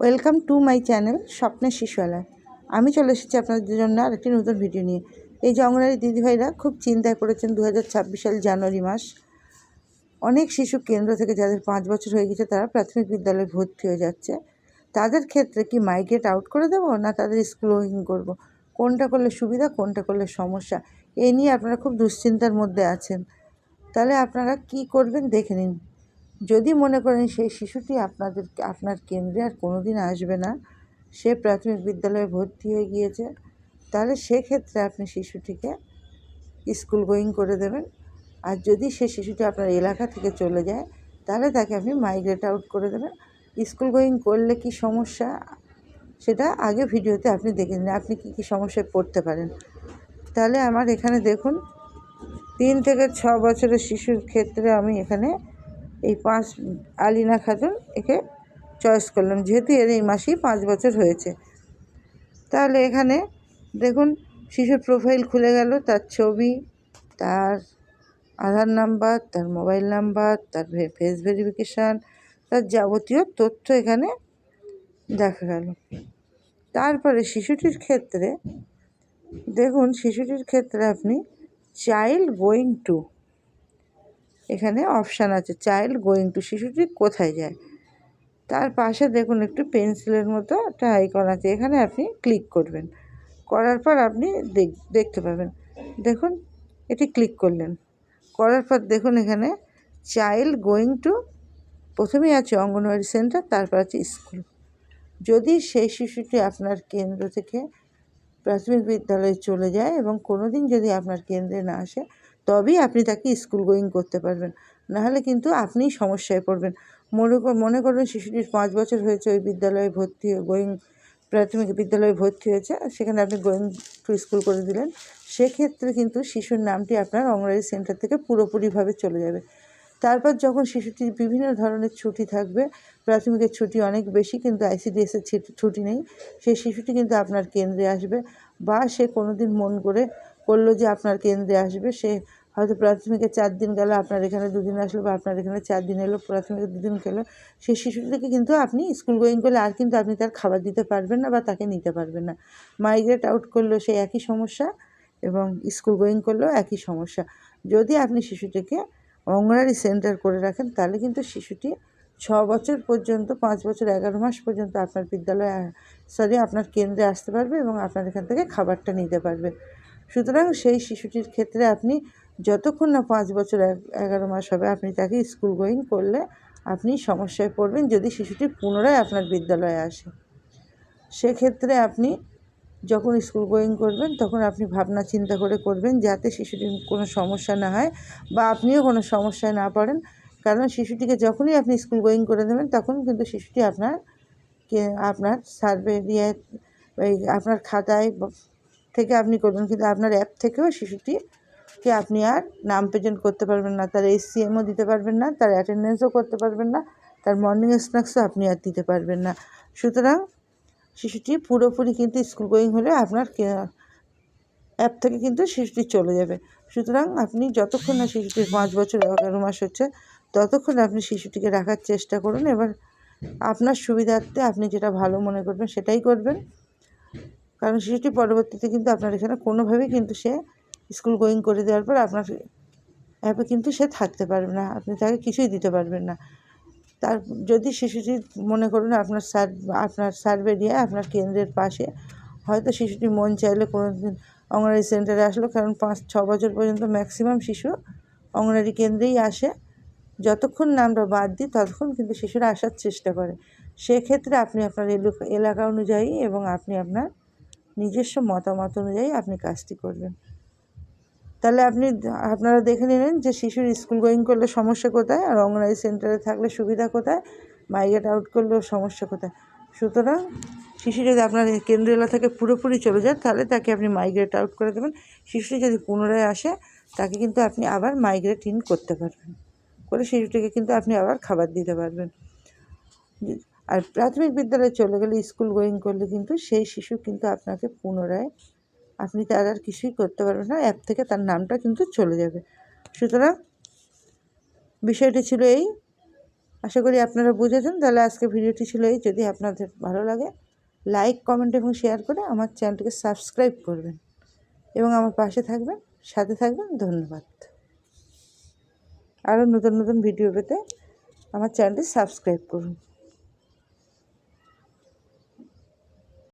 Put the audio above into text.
Welcome to my channel স্বপ্নের শিশুয়ালয় আমি চলে এসেছি আপনাদের জন্য আরেকটি নতুন ভিডিও নিয়ে। এই যে অঙ্গনারী দিদিভাইরা খুব চিন্তায় পড়েছেন দু হাজার ছাব্বিশ সাল জানুয়ারি মাস। অনেক শিশু কেন্দ্র থেকে যাদের পাঁচ বছর হয়ে গেছে, তারা প্রাথমিক বিদ্যালয়ে ভর্তি হয়ে যাচ্ছে। তাদের ক্ষেত্রে কি মাইগ্রেট আউট করে দেবো না তাদের স্কুলিং করব। কোনটা করলে সুবিধা, কোনটা করলে সমস্যা? এই নিয়ে আপনারা খুব দুশ্চিন্তার মধ্যে আছেন। তাহলে আপনারা কি করবেন দেখে নিন। যদি মনে করেন সেই শিশুটি আপনাদের, আপনার কেন্দ্রে আর কোনো দিন আসবে না, সে প্রাথমিক বিদ্যালয়ে ভর্তি হয়ে গিয়েছে, তাহলে সেক্ষেত্রে আপনি শিশুটিকে স্কুল গোয়িং করে দেবেন। আর যদি সে শিশুটি আপনার এলাকা থেকে চলে যায়, তাহলে তাকে আপনি মাইগ্রেট আউট করে দেবেন। স্কুল গোয়িং করলে কি সমস্যা? সেটা আগে ভিডিওতে আপনি দেখে নিন, আপনি কী কী সমস্যায় পড়তে পারেন। তাহলে আমার এখানে দেখুন, তিন থেকে ছ বছরের শিশুর ক্ষেত্রে আমি এখানে এই পাঁচ আলিনা খাতুন একে চয়েস করলাম। যেহেতু এর এই মাসেই পাঁচ বছর হয়েছে। তাহলে এখানে দেখুন, শিশুর প্রোফাইল খুলে গেল। তার ছবি, তার আধার নাম্বার তার মোবাইল নাম্বার তার ফেস ভেরিফিকেশান তার যাবতীয় তথ্য এখানে দেখা গেল। তারপরে শিশুটির ক্ষেত্রে, দেখুন, শিশুটির ক্ষেত্রে আপনি চাইল্ড গোয়িং টু এখানে অপশান আছে চাইল্ড গোয়িং টু শিশুটি কোথায় যায়? তার পাশে দেখুন একটু পেন্সিলের মতো একটা আইকন আছে, এখানে আপনি ক্লিক করবেন। করার পর আপনি দেখতে পাবেন। দেখুন, এটি ক্লিক করলেন। করার পর দেখুন এখানে চাইল্ড গোয়িং টু প্রথমেই আছে অঙ্গনওয়াড়ি সেন্টার তারপর আছে স্কুল যদি সেই শিশুটি আপনার কেন্দ্র থেকে প্রাথমিক বিদ্যালয়ে চলে যায় এবং কোনো দিন যদি আপনার কেন্দ্রে না আসে তবেই আপনি তাকে স্কুল গোয়িং করতে পারবেন। নাহলে কিন্তু আপনিই সমস্যায় পড়বেন। মনে মনে করবেন শিশুটির পাঁচ বছর হয়েছে ওই বিদ্যালয়ে ভর্তি গোয়িং প্রাথমিক বিদ্যালয়ে ভর্তি হয়েছে সেখানে আপনি গোয়িং টু স্কুল করে দিলেন। সেক্ষেত্রে কিন্তু শিশুর নামটি আপনার অঙ্গনওয়াড়ি সেন্টার থেকে পুরোপুরিভাবে চলে যাবে। তারপর যখন শিশুটির বিভিন্ন ধরনের ছুটি থাকবে, প্রাথমিকের ছুটি অনেক বেশি কিন্তু আইসিডিএসের ছুটি নেই, সেই শিশুটি কিন্তু আপনার কেন্দ্রে আসবে বা সে কোনো দিন মন করে করল যে আপনার কেন্দ্রে আসবে, সে হয়তো প্রাথমিকে চার দিন গেল, আপনার এখানে দুদিন আসলো বা আপনার এখানে চার দিন এলো, প্রাথমিকে দুদিন গেলো, সেই শিশুটিকে কিন্তু আপনি স্কুল গোয়িং করলে আর কিন্তু আপনি তার খাবার দিতে পারবেন না বা তাকে নিতে পারবেন না। মাইগ্রেট আউট করলেও সেই একই সমস্যা এবং স্কুল গোয়িং করলেও একই সমস্যা। যদি আপনি শিশুটিকে অঙ্গনারী সেন্টার করে রাখেন, তাহলে কিন্তু শিশুটি ছ বছর পর্যন্ত, পাঁচ বছর, এগারো মাস পর্যন্ত আপনার বিদ্যালয়ে সরি আপনার কেন্দ্রে আসতে পারবে এবং আপনার এখান থেকে খাবারটা নিতে পারবে। সুতরাং সেই শিশুটির ক্ষেত্রে আপনি যতক্ষণ না পাঁচ বছর এগারো মাস হবে, আপনি তাকে স্কুল গোয়িং করলে আপনি সমস্যায় পড়বেন যদি শিশুটি পুনরায় আপনার বিদ্যালয়ে আসে। সেক্ষেত্রে আপনি যখন স্কুল গোয়িং করবেন, তখন আপনি ভাবনা চিন্তা করে করবেন যাতে শিশুটির কোনো সমস্যা না হয় বা আপনিও কোনো সমস্যায় না পড়েন। কারণ শিশুটিকে যখনই আপনি স্কুল গোয়িং করে দেবেন, তখন কিন্তু শিশুটি আপনার কে, আপনার সার্ভে দিয়ে আপনার খাতায় থেকে আপনি করবেন। কিন্তু আপনার অ্যাপ থেকেও শিশুটিকে আপনি আর নাম প্রেজেন্ট করতে পারবেন না, তার এসসিএমও দিতে পারবেন না, তার অ্যাটেন্ডেন্সও করতে পারবেন না, তার মর্নিং স্ন্যাক্সও আপনি আর দিতে পারবেন না। সুতরাং শিশুটি পুরোপুরি কিন্তু স্কুল গোয়িং হলে আপনার অ্যাপ থেকে কিন্তু শিশুটি চলে যাবে। সুতরাং আপনি যতক্ষণ না শিশুটির পাঁচ বছর এগারো মাস হচ্ছে, ততক্ষণ আপনি শিশুটিকে রাখার চেষ্টা করুন। এবার আপনার সুবিধার্থে আপনি যেটা ভালো মনে করবেন সেটাই করবেন। কারণ শিশুটি পরবর্তীতে কিন্তু আপনার এখানে কোনোভাবেই কিন্তু সে স্কুল গোয়িং করে দেওয়ার পর আপনার অ্যাপে কিন্তু সে থাকতে পারবে না। আপনি তাকে কিছুই দিতে পারবেন না। তার যদি শিশুটি মনে করুন আপনার সার আপনার সার্ভে দিয়ে আপনার কেন্দ্রের পাশে, হয়তো শিশুটি মন চাইলে কোনো দিন অঙ্গনারী সেন্টারে আসলো। কারণ পাঁচ, ছ বছর পর্যন্ত ম্যাক্সিমাম শিশু অঙ্গনারী কেন্দ্রেই আসে। যতক্ষণ না আমরা বাদ দিই, ততক্ষণ কিন্তু শিশুরা আসার চেষ্টা করে। সেক্ষেত্রে আপনি আপনার এলাকা অনুযায়ী এবং আপনি আপনার নিজস্ব মতামত অনুযায়ী আপনি কাজটি করবেন। তাহলে আপনি, আপনারা দেখে নিলেন যে শিশুর স্কুল গোয়িং করলে সমস্যা কোথায় আর অঙ্গনারী সেন্টারে থাকলে সুবিধা কোথায়? মাইগ্রেট আউট করলেও সমস্যা কোথায়? সুতরাং শিশু যদি আপনার কেন্দ্র থেকে পুরোপুরি চলে যায়, তাহলে তাকে আপনি মাইগ্রেট আউট করে দেবেন। শিশুটি যদি পুনরায় আসে, তাকে কিন্তু আপনি আবার মাইগ্রেট ইন করতে পারবেন। করে শিশুটিকে কিন্তু আপনি আবার খাবার দিতে পারবেন। আর প্রাথমিক বিদ্যালয়ে চলে গেলে স্কুল গোয়িং করলে কিন্তু সেই শিশু কিন্তু আপনাকে পুনরায় আপনি তার আর কিছুই করতে পারবেন না, অ্যাপ থেকে তার নামটা কিন্তু চলে যাবে। সুতরাং বিষয়টি ছিল এই। আশা করি আপনারা বুঝেছেন, তাহলে আজকে ভিডিওটি ছিল এই। যদি আপনাদের ভালো লাগে, লাইক, কমেন্ট এবং শেয়ার করে আমার চ্যানেলটিকে সাবস্ক্রাইব করবেন এবং আমার পাশে থাকবেন। সাথে থাকবেন, ধন্যবাদ। আরও নতুন নতুন ভিডিও পেতে আমার চ্যানেলটি সাবস্ক্রাইব করুন।